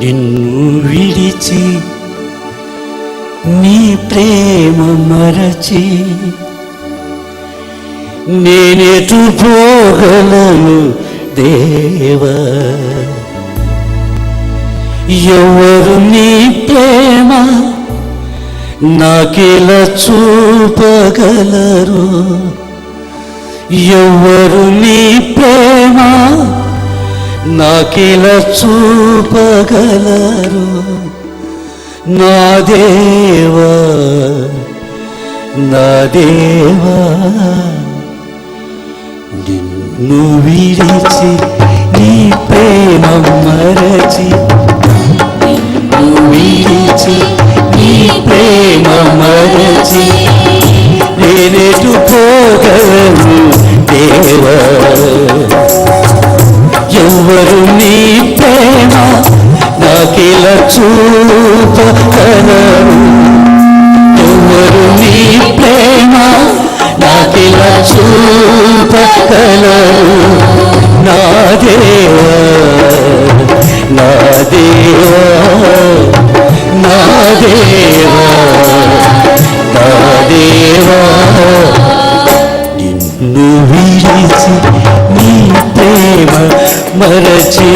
నిన్ను విడిచి నీ ప్రేమ మరచి నేనెటు పోగలను దేవా. ఎవరు నీ ప్రేమ నాకిలా చూపగలరు? ఎవరు నీ ప్రేమ నాకిలా చూపగలరు. నా దేవా నా దేవా. నిన్ను విడిచి నీ ప్రేమ మరచి నిన్ను విడిచి నీ ప్రేమ మరచి నేనెటు పోగలను దేవా. ఎవరు నీ ప్రేమ? నాకిలా చూపగలరు ఎవరు నీ ప్రేమ? నాకిలా చూపగలరు నా దేవా నా దేవా నా దేవా నా దేవా. నిన్ను విడిచి నీ ప్రేమ മറച്ചീ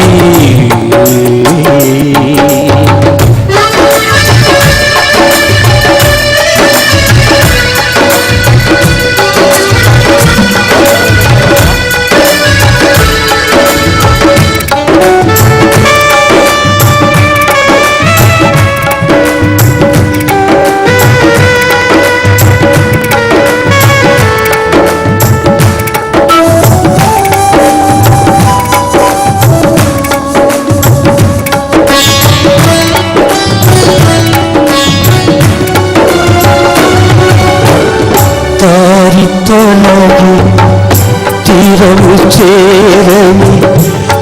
తీరము చేరని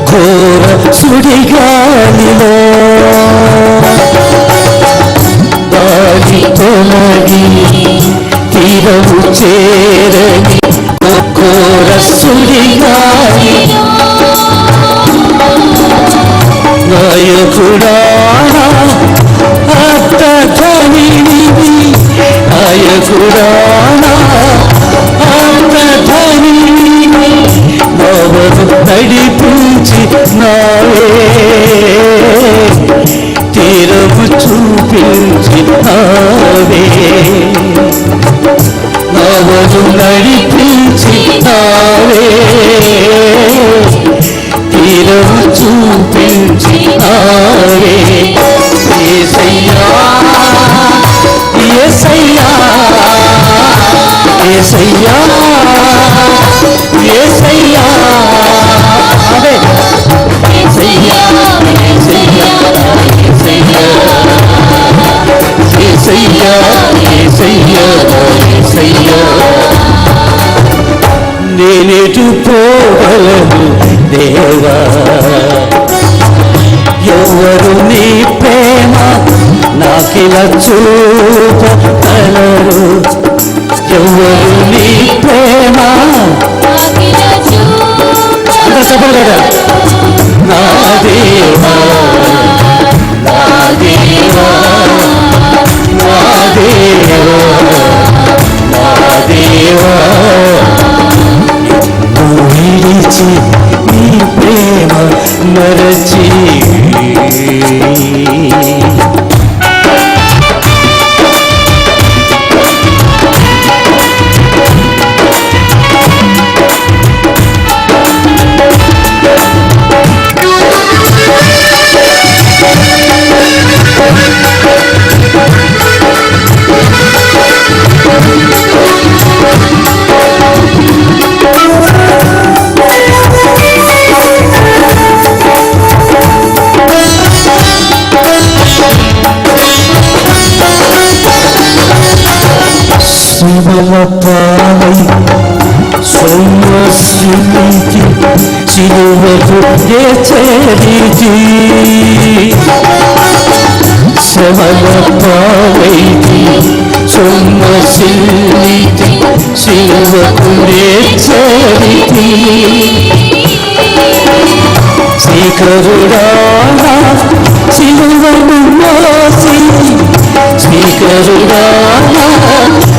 ఘోర సుడిగాలిలో దారి తొలగి తీరము చేరని ఘోర సుడిగాలి నాయకుడా అత్తధనివి నాయకుడా నవను నడిపించి నావే. తీరము చూపించి నావే. నవను నడిపించి నావే. తీరము చూపించి నావే. ఏసయ్యా ఏసయ్యా ఏసయ్యా ఏసయ్యా నేనేటు పోగలను దేవా ఎవరు నీ ప్రేమ నాకిలా చూపగలరు? ఎవరు నీ ప్రేమ అంత చెప్పగలరా నా దేవా నా దేవా. దేవా నా దేవా శివల పాలై సొమ్మసినికి సిలువకు చేరితి శ్రమల పాలైతి సొమ్మసినికి సిలువకు చేరితి శ్రీకరుడా సిలువను మోసి శ్రీకరుడా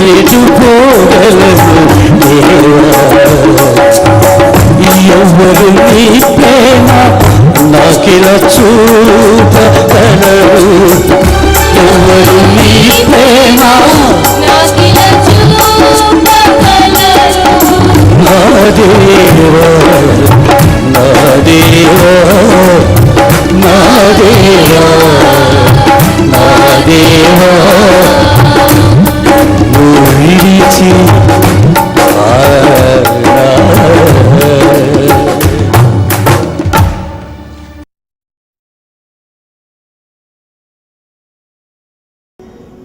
నేను పోగలను ఎవరు నీ ప్రేమ నాకిలా చూపగలరు ఎవరు నీ ప్రేమ నా దేవా నా దేవా দেহ না দেহ মরিছি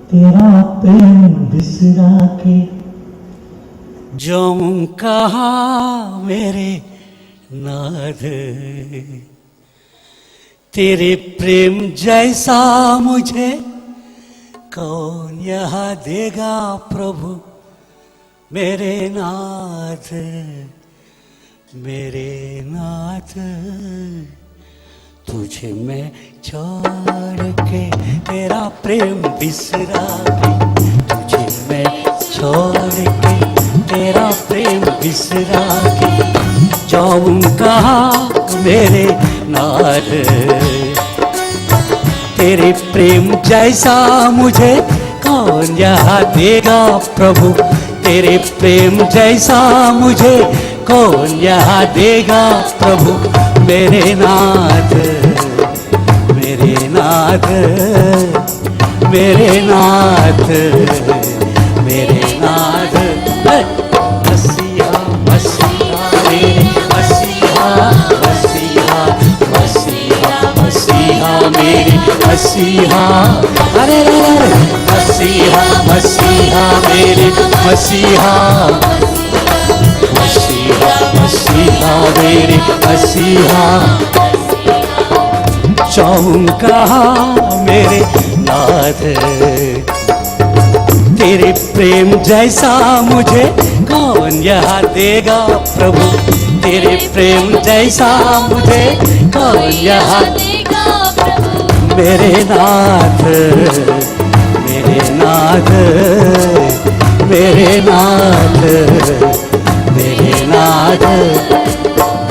तेरा प्रेम बिसरा के जम कहा मेरे नाद तेरे प्रेम जैसा मुझे कौन यहाँ देगा प्रभु? मेरे नाथ मेरे नाथ, तुझे मैं छोड़ के तेरा प्रेम बिसरा तुझे मैं छोड़ के तेरा प्रेम बिसरा के जाऊँ कहा मेरे नाथ तेरे प्रेम जैसा मुझे कौन यहाँ देगा प्रभु? तेरे प्रेम जैसा मुझे कौन यहाँ देगा प्रभु? मेरे नाथ मेरे नाथ मेरे नाथ। मेरे मसीहा। अरे अरे मसीहा मसीहा, मेरे मसीहा। मसीहा मसीहा, मेरे मसीहा। कहा मेरे नाथ। तेरे प्रेम जैसा मुझे कौन यहाँ देगा प्रभु? तेरे प्रेम जैसा मुझे कौन यहाँ मेरे नाथ मेरे नाथ मेरे नाथ मेरे नाथ।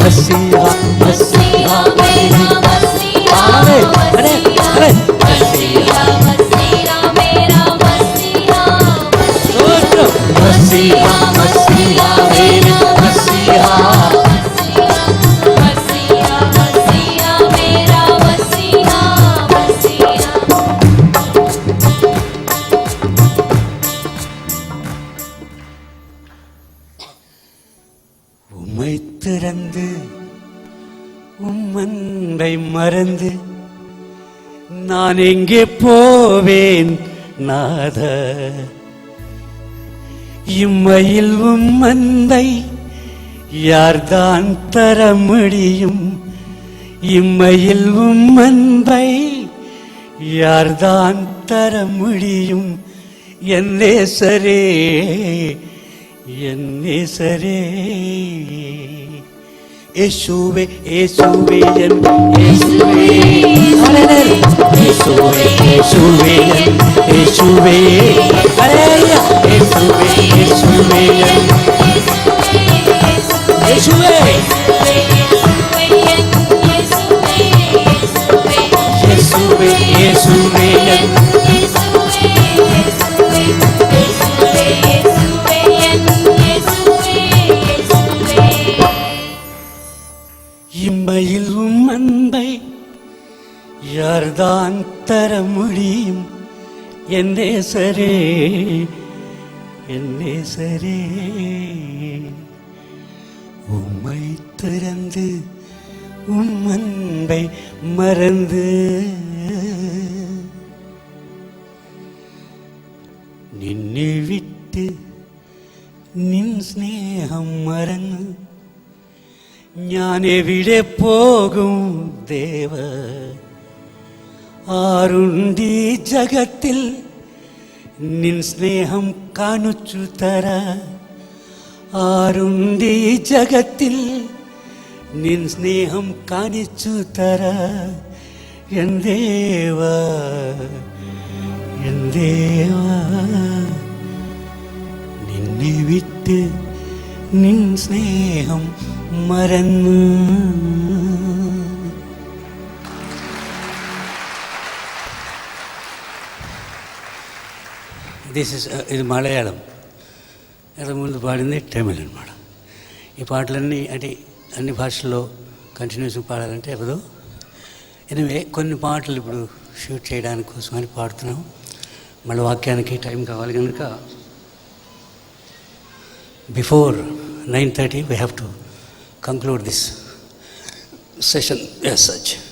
मसीहा मसीहा मेरी अरे अरे अरे। सोचो मसीहा உம்மன்பை மறந்து நான் எங்கே போவேன் நாத இம்மையில் உம்மந்தை யார்தான் தர முடியும்? இம்மையில் உம்மன்பை யார்தான் தர முடியும்? என் நேசரே என் நேசரே. യേശുവേ യേശുവേ എൻ യേശുവേ ഹല്ലേലൂയ. യേശുവേ യേശുവേ എൻ യേശുവേ ഹല്ലേലൂയ. യേശുവേ യേശുവേ എൻ യേശുവേ യേശുവേ என் நேசரே என் நேசரே உம்மை திறந்து உம் அன்பை மறந்து നിന്നെ വിട്ട് നിൻ സ്നേഹം മറന്ന് ഞാൻ എവിടെ പോകും ദേവ ആരുണ്ടീ ജഗത്തിൽ? നിൻ സ്നേഹം കാണിച്ചു തര. ആരുണ്ടീ ജഗത്തിൽ? നിൻ സ്നേഹം കാണിച്ചു തര. എന്തേവ എന്തേവ നിന്നെ വിട്ട് നിൻ സ്നേഹം മറന്നു దిస్ ఇస్ ఇది మలయాళం ఇంతకు ముందు పాడింది తమిళ్ అనమాట ఈ పాటలన్నీ అంటే అన్ని భాషల్లో కంటిన్యూస్గా పాడాలంటే ఎవరు? ఎనివే కొన్ని పాటలు ఇప్పుడు షూట్ చేయడానికి కోసమని పాడుతున్నాం. మళ్ళీ వాక్యానికి టైం కావాలి కనుక. Before nine thirty we have to conclude this session as such